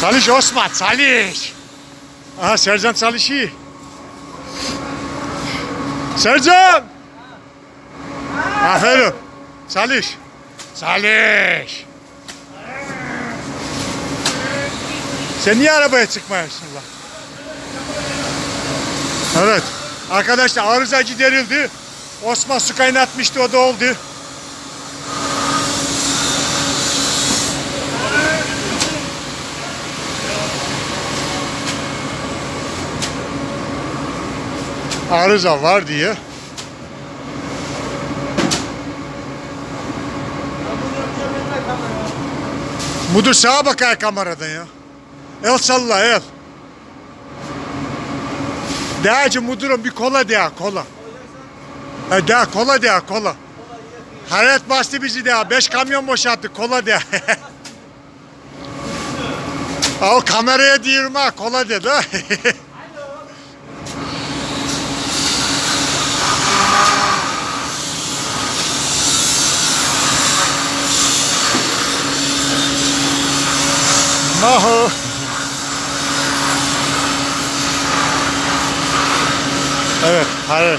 Çalış Osman çalış. Aha Sercan çalışıyor. Sercan. Aferin. Çalış. Çalış. Sen niye arabaya çıkmıyorsun lan? Evet. Arkadaşlar arıza giderildi. Osman su kaynatmıştı o da oldu. Arıza var diye. Mudur sağa bakar kameradan ya. El salla el. Ki mudurum bir kola de kola. E de kola de kola. Hayat bastı bizi de beş kamyon boşalttı kola de. o kameraya diyorum ha kola de de. ਆਹੋ ਅਰੇ ਹਰ